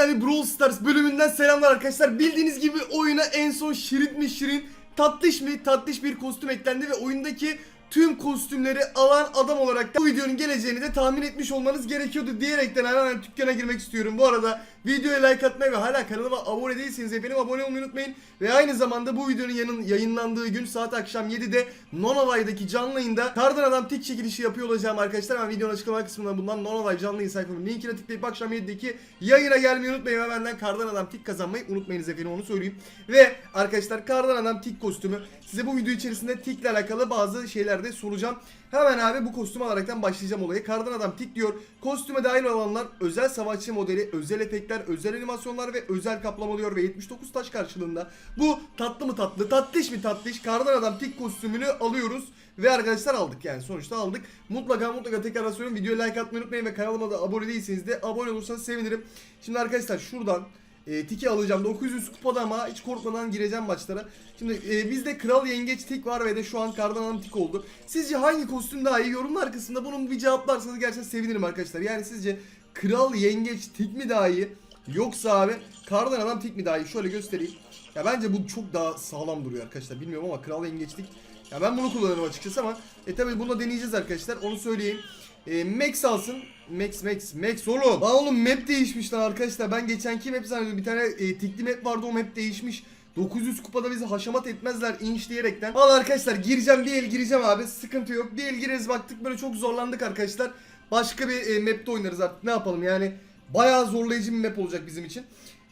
yeniden bir Brawl Stars bölümünden selamlar arkadaşlar. Bildiğiniz gibi oyuna en son şirin mi şirin, tatlış mı tatlış bir kostüm eklendi ve oyundaki tüm kostümleri alan adam olarak da bu videonun geleceğini de tahmin etmiş olmanız gerekiyordu diyerekten hemen dükkana girmek istiyorum. Bu arada videoya like atmayı ve hala kanalıma abone değilseniz efendim abone olmayı unutmayın. Ve aynı zamanda bu videonun yanın yayınlandığı gün saat akşam 7'de Nonolay'daki canlı yayında Kardan Adam tik çekilişi yapıyor olacağım arkadaşlar. Hemen videonun açıklama kısmından bulunan Nonolay canlı yayın sayfamın linkine tıklayıp akşam 7'deki yayına gelmeyi unutmayın. Ve benden Kardan Adam tik kazanmayı unutmayınız efendim onu söyleyeyim. Ve arkadaşlar Kardan Adam tik kostümü size bu video içerisinde tikle alakalı bazı şeyler de soracağım. Hemen abi bu kostümü alaraktan başlayacağım olaya. Kardan Adam tik diyor. Kostüme dahil olanlar özel savaşçı modeli, özel efektler, özel animasyonlar ve özel kaplama diyor ve 79 taş karşılığında bu tatlı mı tatlı, tatlış mı tatlış Kardan Adam tik kostümünü alıyoruz. Ve arkadaşlar aldık yani sonuçta aldık. Mutlaka mutlaka tekrar söylüyorum. Videoya like atmayı unutmayın ve kanalıma da abone değilseniz de abone olursanız sevinirim. Şimdi arkadaşlar şuradan e, tiki alacağım. 900 kupada ama hiç korkmadan gireceğim maçlara. Şimdi e, bizde Kral Yengeç tik var ve de şu an Kardan tik oldu. Sizce hangi kostüm daha iyi? Yorumlar kısmında bunun bir cevaplarsanız gerçekten sevinirim arkadaşlar. Yani sizce Kral Yengeç tik mi daha iyi? Yoksa abi Kardan Adam tik mi daha iyi? Şöyle göstereyim. Ya bence bu çok daha sağlam duruyor arkadaşlar. Bilmiyorum ama Kral Yengeç tik. Ya ben bunu kullanıyorum açıkçası ama e tabi bunu deneyeceğiz arkadaşlar. Onu söyleyeyim. E, Max alsın. Max Max Max oğlum. Lan oğlum map değişmiş lan arkadaşlar. Ben geçenki map zannediyordum. Bir tane e, tikli map vardı o map değişmiş. 900 kupada bizi haşamat etmezler inç diyerekten. Valla arkadaşlar gireceğim bir el gireceğim abi. Sıkıntı yok. Bir el gireriz baktık böyle çok zorlandık arkadaşlar. Başka bir e, map'te oynarız artık. Ne yapalım yani. Bayağı zorlayıcı bir map olacak bizim için.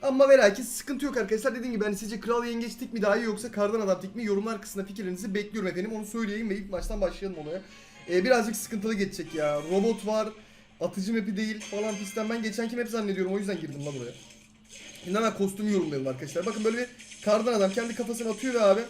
Ama ve lakin sıkıntı yok arkadaşlar. Dediğim gibi hani sizce Kral Yengeç tik mi daha iyi yoksa Kardan Adam tik mi? Yorumlar kısmında fikirlerinizi bekliyorum efendim. Onu söyleyeyim ve ilk baştan başlayalım olaya. Ee, birazcık sıkıntılı geçecek ya. Robot var. Atıcı map'i değil falan pistten. Ben geçenki map zannediyorum. O yüzden girdim la buraya. Şimdi hemen kostümü yorumlayalım arkadaşlar. Bakın böyle bir kardan adam kendi kafasına atıyor ve abi.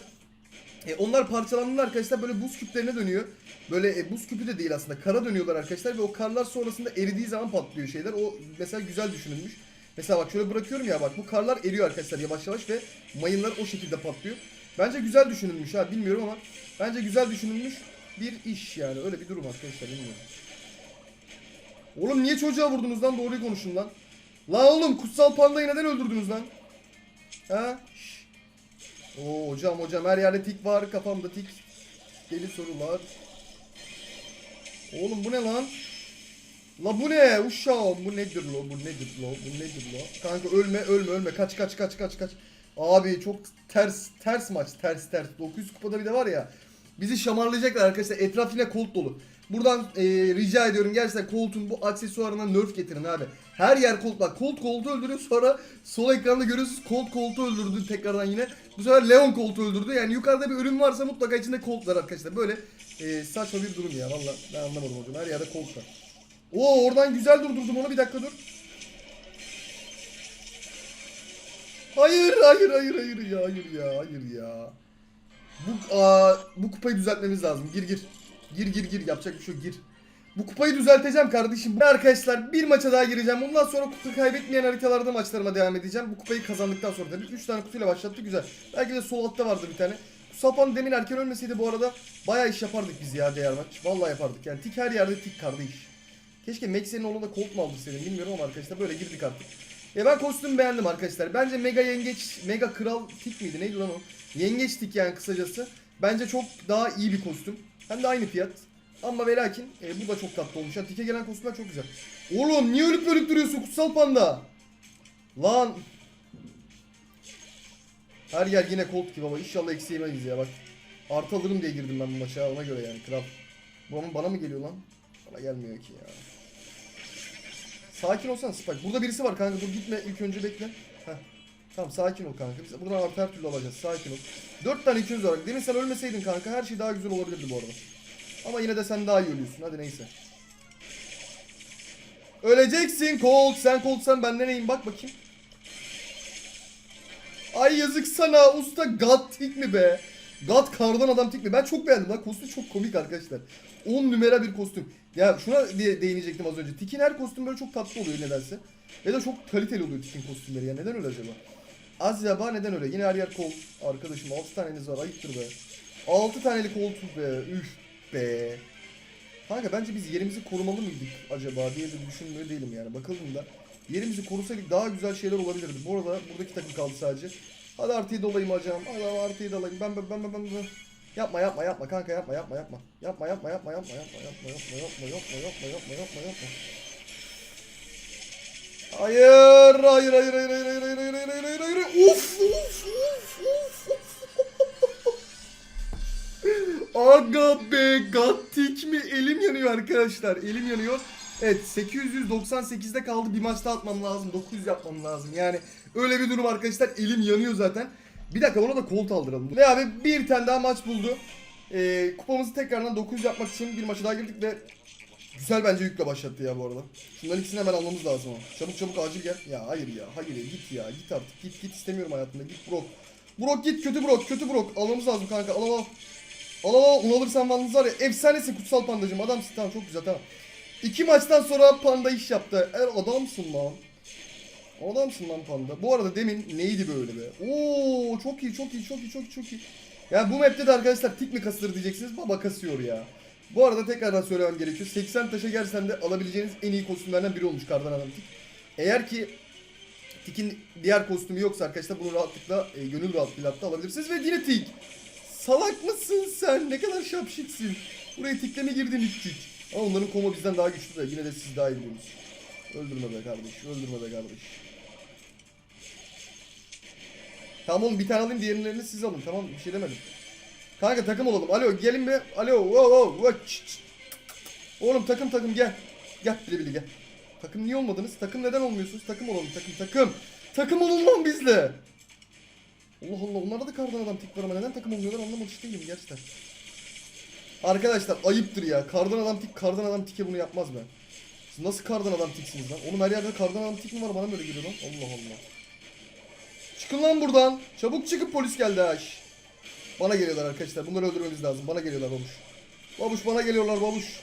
E, onlar parçalandığında arkadaşlar böyle buz küplerine dönüyor. Böyle e, buz küpü de değil aslında. Kara dönüyorlar arkadaşlar ve o karlar sonrasında eridiği zaman patlıyor şeyler. O mesela güzel düşünülmüş. Mesela bak şöyle bırakıyorum ya bak bu karlar eriyor arkadaşlar yavaş yavaş ve mayınlar o şekilde patlıyor. Bence güzel düşünülmüş ha bilmiyorum ama bence güzel düşünülmüş bir iş yani öyle bir durum arkadaşlar bilmiyorum. Oğlum niye çocuğa vurdunuz lan doğruyu konuşun lan. Lan oğlum kutsal pandayı neden öldürdünüz lan? Ha? Şşş. Oo hocam hocam her yerde tik var kafamda tik. Deli sorular. Oğlum bu ne lan? La bu ne? Uşağım bu nedir lo? Bu nedir lo? Bu nedir lo? Kanka ölme ölme ölme. Kaç kaç kaç kaç kaç. Abi çok ters ters maç. Ters ters. 900 kupada bir de var ya. Bizi şamarlayacaklar arkadaşlar. Etraf yine Colt dolu. Buradan e, rica ediyorum gerçekten Colt'un bu aksesuarına nerf getirin abi. Her yer Colt bak. Colt Colt'u öldürüyor sonra sol ekranda görüyorsunuz Colt Colt'u öldürdü tekrardan yine. Bu sefer Leon Colt'u öldürdü. Yani yukarıda bir ölüm varsa mutlaka içinde Colt arkadaşlar. Böyle e, saçma bir durum ya valla. Ben anlamadım hocam. Her yerde Colt. Oo oradan güzel durdurdum onu bir dakika dur. Hayır hayır hayır hayır ya hayır ya hayır ya. Bu aa, bu kupayı düzeltmemiz lazım. Gir gir. Gir gir gir yapacak bir şey yok gir. Bu kupayı düzelteceğim kardeşim. Arkadaşlar bir maça daha gireceğim. Bundan sonra kutu kaybetmeyen haritalarda maçlarıma devam edeceğim. Bu kupayı kazandıktan sonra tabii. 3 tane kutuyla başlattı güzel. Belki de sol altta vardı bir tane. Sapan demin erken ölmeseydi bu arada bayağı iş yapardık biz ya diğer maç. Vallahi yapardık yani. Tik her yerde tik kardeş. Keşke Max'in oğluna da Colt mu aldırsaydım bilmiyorum ama arkadaşlar böyle girdik artık. Ya ben kostümü beğendim arkadaşlar. Bence Mega Yengeç, Mega Kral tik miydi neydi lan o? Yengeç tik yani kısacası. Bence çok daha iyi bir kostüm. Hem de aynı fiyat. Ama ve lakin e, bu da çok tatlı olmuş. Yani tike gelen kostümler çok güzel. Oğlum niye ölüp ölüp duruyorsun kutsal panda? Lan. Her yer yine Colt gibi ama inşallah eksi ya bak. Artı alırım diye girdim ben bu maça ona göre yani kral. Bu ama bana mı geliyor lan? Bana gelmiyor ki ya. Sakin olsan Spike. Burada birisi var kanka dur gitme ilk önce bekle. Heh. Tamam sakin ol kanka. Biz buradan artı her türlü alacağız. Sakin ol. Dört tane ikimiz var. Demin sen ölmeseydin kanka her şey daha güzel olabilirdi bu arada. Ama yine de sen daha iyi ölüyorsun. Hadi neyse. Öleceksin Colt. Sen Colt sen benden neyim bak bakayım. Ay yazık sana usta God tik mi be? God kardan adam tik mi? Ben çok beğendim lan. Kostüm çok komik arkadaşlar. 10 numara bir kostüm. Ya şuna diye değinecektim az önce. Tik'in her kostüm böyle çok tatlı oluyor nedense. Ve de çok kaliteli oluyor Tik'in kostümleri ya. Neden öyle acaba? Acaba neden öyle? Yine her yer kol. Arkadaşım 6 taneniz var. Ayıptır be. 6 taneli koltuk be. Üf be. Kanka bence biz yerimizi korumalı mıydık acaba diye de düşünmüyor değilim yani. Bakalım da. Yerimizi korusaydık daha güzel şeyler olabilirdi. Bu arada buradaki takım kaldı sadece. Hadi artıyı dolayım hocam. Hadi artıyı dolayım. Ben ben ben ben. ben. Yapma yapma yapma kanka yapma yapma yapma. Yapma yapma yapma yapma yapma yapma yapma yapma yapma yapma yapma yapma yapma. Hayır hayır hayır hayır hayır hayır hayır hayır hayır hayır hayır hayır Uf uf uf uf Aga be gattik mi? Elim yanıyor arkadaşlar. Elim yanıyor. Evet 898'de kaldı. Bir maç daha atmam lazım. 900 yapmam lazım. Yani öyle bir durum arkadaşlar. Elim yanıyor zaten. Bir dakika ona da kolt aldıralım. Ve abi bir tane daha maç buldu. Ee, kupamızı tekrardan 900 yapmak için bir maça daha girdik ve güzel bence yükle başlattı ya bu arada. Şunların ikisini hemen almamız lazım ama. Çabuk çabuk acil gel. Ya hayır ya hayır ya git ya git artık git git istemiyorum hayatımda git Brock. Brock git kötü Brock kötü Brock almamız lazım kanka al al al. Al al al un alırsan vandınız var ya efsanesin kutsal pandacım adamsın tamam çok güzel tamam. İki maçtan sonra panda iş yaptı. Er adamsın lan. Adamsın lan panda. Bu arada demin neydi böyle be? Oo çok iyi çok iyi çok iyi çok iyi çok iyi. Yani bu map'te de arkadaşlar tik mi kasılır diyeceksiniz. Baba kasıyor ya. Bu arada tekrardan söylemem gerekiyor. 80 taşa gelsen de alabileceğiniz en iyi kostümlerden biri olmuş kardan adam. Eğer ki Tik'in diğer kostümü yoksa arkadaşlar bunu rahatlıkla e, gönül rahatlığıyla hatta alabilirsiniz ve yine Tik. Salak mısın sen? Ne kadar şapşiksin. Buraya tikle mi girdin tik? Ama onların koma bizden daha güçlü de yine de siz daha iyi biliyorsunuz. Öldürme be kardeş, öldürme be kardeş. Tamam oğlum bir tane alayım diğerlerini siz alın tamam bir şey demedim. Kanka takım olalım. Alo gelin be. Alo. Wow, wow, wow. Oğlum takım takım gel. Gel bile bile gel. Takım niye olmadınız? Takım neden olmuyorsunuz? Takım olalım takım takım. Takım olun lan bizle. Allah Allah onlarda da kardan adam tik var ama neden takım olmuyorlar anlamamış değilim gerçekten. Arkadaşlar ayıptır ya. Kardan adam tik kardan adam tike bunu yapmaz be. Siz nasıl kardan adam tiksiniz lan? Oğlum her yerde kardan adam tik mi var bana mı öyle geliyor lan? Allah Allah. Çıkın lan buradan. Çabuk çıkıp polis geldi ha. Bana geliyorlar arkadaşlar. Bunları öldürmemiz lazım. Bana geliyorlar babuş. Babuş bana geliyorlar babuş.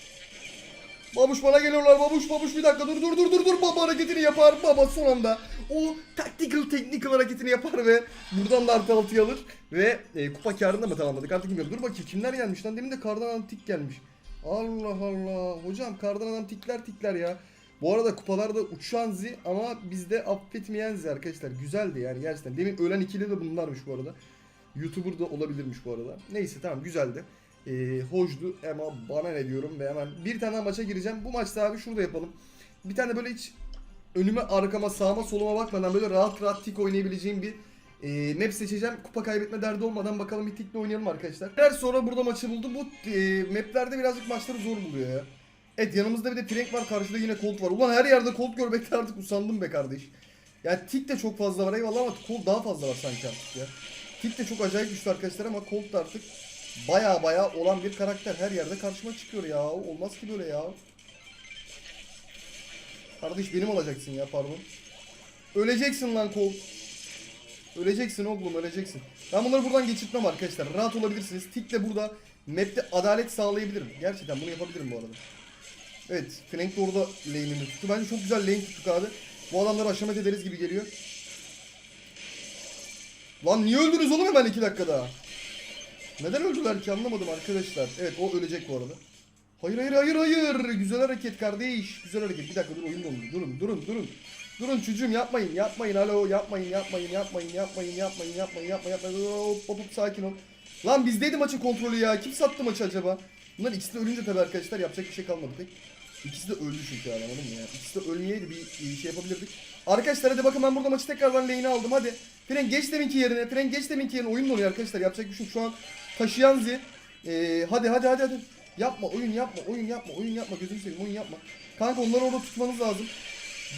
Babuş bana geliyorlar babuş. Babuş bir dakika. Dur dur dur dur dur. Baba hareketini yapar. Baba son anda o tactical technical hareketini yapar ve buradan da artı altıyı alır ve e, kupa karında mı tamamladık? Artık bilmiyorum. Dur bakayım kimler gelmiş lan? Demin de kardan adam tik gelmiş. Allah Allah. Hocam kardan adam tikler tikler ya. Bu arada kupalarda uçan zi ama bizde affetmeyen zi arkadaşlar. Güzeldi yani gerçekten. Demin ölen ikili de bunlarmış bu arada YouTuber da olabilirmiş bu arada neyse tamam güzeldi e, hoştu ama bana ne diyorum ve hemen bir tane daha maça gireceğim. Bu maçta abi şurada yapalım. Bir tane böyle hiç önüme arkama sağıma soluma bakmadan böyle rahat rahat tik oynayabileceğim bir e, map seçeceğim. Kupa kaybetme derdi olmadan bakalım bir tikle oynayalım arkadaşlar. Her sonra burada maçı buldu. Bu e, maplerde birazcık maçları zor buluyor ya. Evet yanımızda bir de Frank var karşıda yine Colt var. Ulan her yerde Colt görmekte artık usandım be kardeş. Ya tik de çok fazla var eyvallah ama Colt daha fazla var sanki artık ya. Tik de çok acayip güçlü arkadaşlar ama Colt da artık baya baya olan bir karakter. Her yerde karşıma çıkıyor ya. Olmaz ki böyle ya. Kardeş benim olacaksın ya pardon. Öleceksin lan kol. Öleceksin oğlum öleceksin. Ben bunları buradan geçirtmem arkadaşlar. Rahat olabilirsiniz. Tik de burada map'te adalet sağlayabilirim. Gerçekten bunu yapabilirim bu arada. Evet. Frank de orada lane'ini tuttu. Bence çok güzel lane tuttuk abi. Bu adamları aşamat ederiz gibi geliyor. Lan niye öldünüz oğlum hemen 2 dakikada? Neden öldüler ki anlamadım arkadaşlar. Evet o ölecek bu arada. Hayır hayır hayır hayır. Güzel hareket kardeş. Güzel hareket. Bir dakika dur oyun dondu. Durun durun durun. Durun çocuğum yapmayın yapmayın alo yapmayın yapmayın yapmayın yapmayın yapmayın yapmayın yapmayın yapmayın hop hop hop sakin ol. Lan bizdeydi maçın kontrolü ya. Kim sattı maçı acaba? Bunlar ikisi de ölünce tabii arkadaşlar yapacak bir şey kalmadı pek. İkisi de öldü çünkü anladın mı ya? İkisi de ölmeyeydi bir, bir şey yapabilirdik. Arkadaşlar hadi bakın ben burada maçı tekrardan lane'e aldım hadi. Fren geç deminki yerine. Fren geç deminki yerine. Oyun oluyor arkadaşlar. Yapacak bir şey. Şu an taşıyan zi. Ee, hadi hadi hadi hadi. Yapma oyun yapma oyun yapma oyun yapma gözünü seveyim oyun yapma. Kanka onları orada tutmanız lazım.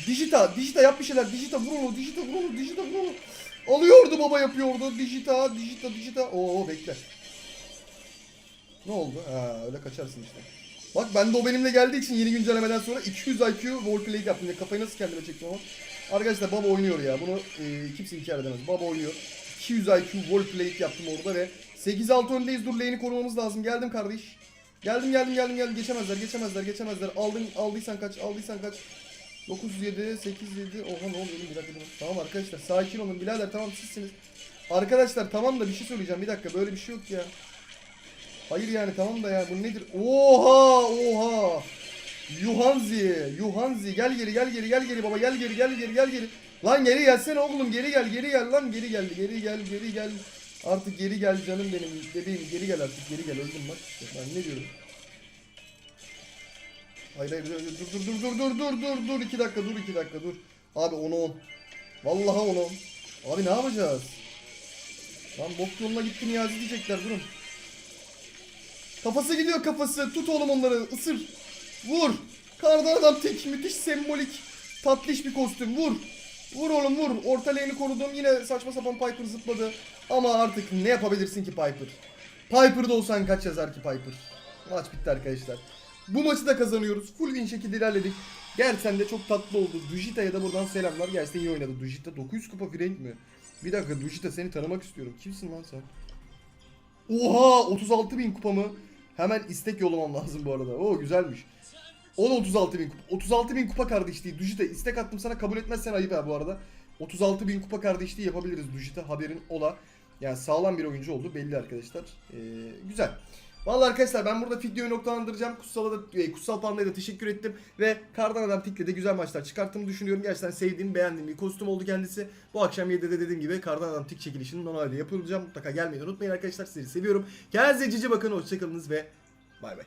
Dijita, Dijita yap bir şeyler. Dijita vur onu, Dijita vur onu, Dijita vur onu. Alıyordu baba yapıyordu. Dijita, Dijita, Dijita. Oo bekle. Ne oldu? Ha öyle kaçarsın işte. Bak ben de o benimle geldiği için yeni güncellemeden sonra 200 IQ roleplay yaptım. Ya kafayı nasıl kendime çektim ama. Arkadaşlar baba oynuyor ya. Bunu e, kimse inkar edemez. Baba oynuyor. 200 IQ roleplay yaptım orada ve 8-6 öndeyiz. Dur lane'i korumamız lazım. Geldim kardeş. Geldim geldim geldim geldim. Geçemezler geçemezler geçemezler. Aldın aldıysan kaç aldıysan kaç. 9 7 8 7 Oha ne oldu oğlum bir dakika. Tamam arkadaşlar sakin olun birader tamam sizsiniz. Arkadaşlar tamam da bir şey söyleyeceğim bir dakika böyle bir şey yok ya. Hayır yani tamam da ya bu nedir? Oha oha. Yuhanzi, Yuhanzi gel geri gel geri gel geri baba gel geri gel geri gel geri. Lan geri gelsene oğlum geri gel geri gel lan geri gel geri gel geri gel. Artık geri gel canım benim bebeğim geri gel artık geri gel öldüm bak. Ben ne diyorum? Hayır hayır dur dur dur dur dur dur dur dur iki dakika dur iki dakika dur. Abi 10 10. Vallahi 10 10. Abi ne yapacağız? Lan bok yoluna gitti Niyazi diyecekler durun. Kafası gidiyor kafası. Tut oğlum onları. ısır. Vur. Kardan adam tek. Müthiş sembolik. Tatlış bir kostüm. Vur. Vur oğlum vur. Orta lane'i korudum. Yine saçma sapan Piper zıpladı. Ama artık ne yapabilirsin ki Piper? Piper'da olsan kaç yazar ki Piper? Maç bitti arkadaşlar. Bu maçı da kazanıyoruz. Full win şekilde ilerledik. Gerçekten de çok tatlı oldu. Dujita'ya da buradan selamlar. Gerçekten iyi oynadı. Dujita 900 kupa frank mi? Bir dakika Dujita seni tanımak istiyorum. Kimsin lan sen? Oha 36 bin kupa mı? Hemen istek yollamam lazım bu arada. Oo güzelmiş. O da 36 bin kupa. 36 bin kupa kardeşliği. Dujita istek attım sana kabul etmezsen ayıp ha bu arada. 36 bin kupa kardeşliği yapabiliriz Dujita haberin ola. Yani sağlam bir oyuncu oldu belli arkadaşlar. Ee, güzel. Vallahi arkadaşlar ben burada videoyu noktalandıracağım. Kutsal'a da, e, Kutsal Panda'ya da teşekkür ettim. Ve Kardan Adam Tik'le de güzel maçlar çıkarttığımı düşünüyorum. Gerçekten sevdiğim, beğendiğim bir kostüm oldu kendisi. Bu akşam 7'de dediğim gibi Kardan Adam Tik çekilişinin normalde yapılacağım. Mutlaka gelmeyi unutmayın arkadaşlar. Sizleri seviyorum. Kendinize cici bakın. Hoşçakalınız ve bay bay.